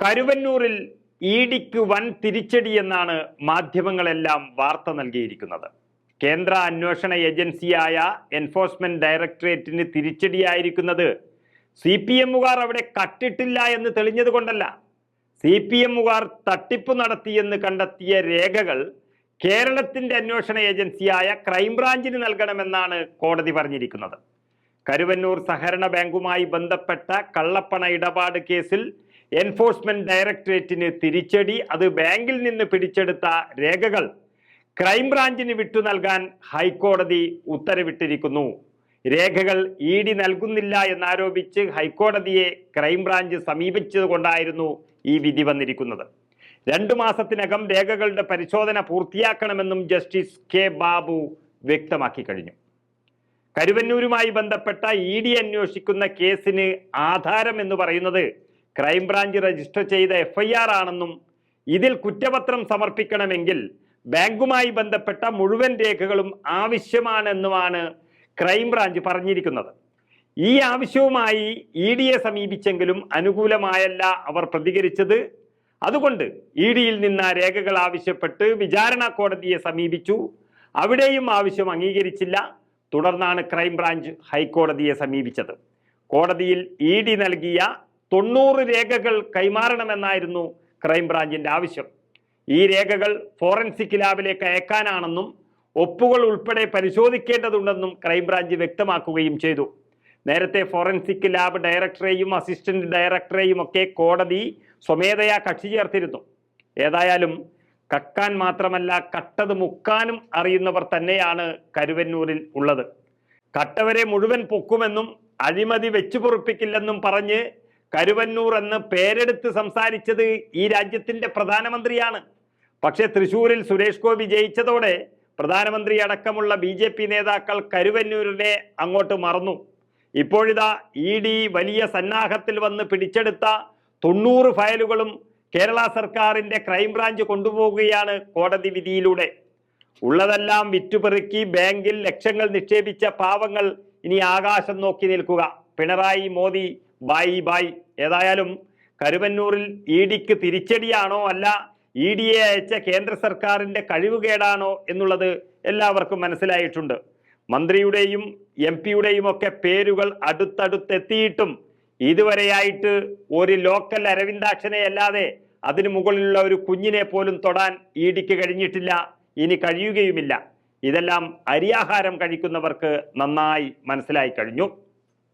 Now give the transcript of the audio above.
കരുവന്നൂരിൽ E ഡിക്ക് വൻ തിരിച്ചടിയെന്നാണ് മാധ്യമങ്ങളെല്ലാം വാർത്ത നൽകിയിരിക്കുന്നത്. കേന്ദ്ര അന്വേഷണ ഏജൻസിയായ എൻഫോഴ്സ്മെന്റ് ഡയറക്ടറേറ്റിന് തിരിച്ചടിയായിരിക്കുന്നത് സി പി എമ്മുകാർ അവിടെ കട്ടിട്ടില്ല എന്ന് തെളിഞ്ഞത് കൊണ്ടല്ല. സി പി എമ്മുകാർ തട്ടിപ്പ് നടത്തിയെന്ന് കണ്ടെത്തിയ രേഖകൾ കേരളത്തിന്റെ അന്വേഷണ ഏജൻസിയായ ക്രൈംബ്രാഞ്ചിന് നൽകണമെന്നാണ് കോടതി പറഞ്ഞിരിക്കുന്നത്. കരുവന്നൂർ സഹകരണ ബാങ്കുമായി ബന്ധപ്പെട്ട കള്ളപ്പണ ഇടപാട് കേസിൽ എൻഫോഴ്സ്മെന്റ് ഡയറക്ടറേറ്റിന് തിരിച്ചടി അത് ബാങ്കിൽ നിന്ന് പിടിച്ചെടുത്ത രേഖകൾ ക്രൈംബ്രാഞ്ചിന് വിട്ടു നൽകാൻ ഹൈക്കോടതി ഉത്തരവിട്ടിരിക്കുന്നു. രേഖകൾ ഇ ഡി നൽകുന്നില്ല എന്നാരോപിച്ച് ഹൈക്കോടതിയെ ക്രൈംബ്രാഞ്ച് സമീപിച്ചതുകൊണ്ടായിരുന്നു ഈ വിധി വന്നിരിക്കുന്നത്. രണ്ടു മാസത്തിനകം രേഖകളുടെ പരിശോധന പൂർത്തിയാക്കണമെന്നും ജസ്റ്റിസ് കെ ബാബു വ്യക്തമാക്കി കഴിഞ്ഞു. കരുവന്നൂരുമായി ബന്ധപ്പെട്ട ഇ ഡി അന്വേഷിക്കുന്ന കേസിന് ആധാരം എന്ന് പറയുന്നത് ക്രൈംബ്രാഞ്ച് രജിസ്റ്റർ ചെയ്ത എഫ്ഐആർ ആണെന്നും ഇതിൽ കുറ്റപത്രം സമർപ്പിക്കണമെങ്കിൽ ബാങ്കുമായി ബന്ധപ്പെട്ട മുഴുവൻ രേഖകളും ആവശ്യമാണെന്നുമാണ് ക്രൈംബ്രാഞ്ച് പറഞ്ഞിരിക്കുന്നത്. ഈ ആവശ്യവുമായി ഇ ഡിയെ സമീപിച്ചെങ്കിലും അനുകൂലമായല്ല അവർ പ്രതികരിച്ചത്. അതുകൊണ്ട് ഇ ഡിയിൽ നിന്ന് ആ രേഖകൾ ആവശ്യപ്പെട്ട് വിചാരണ കോടതിയെ സമീപിച്ചു. അവിടെയും ആവശ്യം അംഗീകരിച്ചില്ല. തുടർന്നാണ് ക്രൈംബ്രാഞ്ച് ഹൈക്കോടതിയെ സമീപിച്ചത്. കോടതിയിൽ ഇ ഡി നൽകിയ തൊണ്ണൂറ് രേഖകൾ കൈമാറണമെന്നായിരുന്നു ക്രൈംബ്രാഞ്ചിന്റെ ആവശ്യം. ഈ രേഖകൾ ഫോറൻസിക് ലാബിലേക്ക് അയക്കാനാണെന്നും ഒപ്പുകൾ ഉൾപ്പെടെ പരിശോധിക്കേണ്ടതുണ്ടെന്നും ക്രൈംബ്രാഞ്ച് വ്യക്തമാക്കുകയും ചെയ്തു. നേരത്തെ ഫോറൻസിക് ലാബ് ഡയറക്ടറെയും അസിസ്റ്റന്റ് ഡയറക്ടറെയും ഒക്കെ കോടതി സ്വമേധയാ കക്ഷി ചേർത്തിരുന്നു. ഏതായാലും കക്കാൻ മാത്രമല്ല കട്ടത് മുക്കാനും അറിയുന്നവർ തന്നെയാണ് കരുവന്നൂരിൽ ഉള്ളത്. കട്ടവരെ മുഴുവൻ പൊക്കുമെന്നും അഴിമതി വെച്ചു പൊറുപ്പിക്കില്ലെന്നും പറഞ്ഞ് കരുവന്നൂർ എന്ന് പേരെടുത്ത് സംസാരിച്ചത് ഈ രാജ്യത്തിന്റെ പ്രധാനമന്ത്രിയാണ്. പക്ഷേ തൃശൂരിൽ സുരേഷ് ഗോപി ജയിച്ചതോടെ പ്രധാനമന്ത്രി അടക്കമുള്ള ബി ജെ പി നേതാക്കൾ കരുവന്നൂരിനെ അങ്ങോട്ട് മറന്നു. ഇപ്പോഴിതാ ഇ ഡി വലിയ സന്നാഹത്തിൽ വന്ന് പിടിച്ചെടുത്ത തൊണ്ണൂറ് ഫയലുകളും കേരള സർക്കാരിന്റെ ക്രൈംബ്രാഞ്ച് കൊണ്ടുപോവുകയാണ് കോടതി വിധിയിലൂടെ. ഉള്ളതെല്ലാം വിറ്റുപെറുക്കി ബാങ്കിൽ ലക്ഷങ്ങൾ നിക്ഷേപിച്ച പാവങ്ങൾ ഇനി ആകാശം നോക്കി നിൽക്കുക. പിണറായി മോദി ബായി ബായ്. ഏതായാലും കരുവന്നൂരിൽ ഇ ഡിക്ക് തിരിച്ചടിയാണോ അല്ല ഇ ഡിയെ അയച്ച കേന്ദ്ര സർക്കാരിന്റെ കഴിവുകേടാണോ എന്നുള്ളത് എല്ലാവർക്കും മനസ്സിലായിട്ടുണ്ട്. മന്ത്രിയുടെയും എം പിയുടെയും ഒക്കെ പേരുകൾ അടുത്തടുത്തെത്തിയിട്ടും ഇതുവരെയായിട്ട് ഒരു ലോക്കൽ അരവിന്ദാക്ഷനെ അല്ലാതെ അതിനു മുകളിലുള്ള ഒരു കുഞ്ഞിനെ പോലും തൊടാൻ ഇ ഡിക്ക് കഴിഞ്ഞിട്ടില്ല. ഇനി കഴിയുകയുമില്ല. ഇതെല്ലാം അരിയാഹാരം കഴിക്കുന്നവർക്ക് നന്നായി മനസ്സിലായി കഴിഞ്ഞു.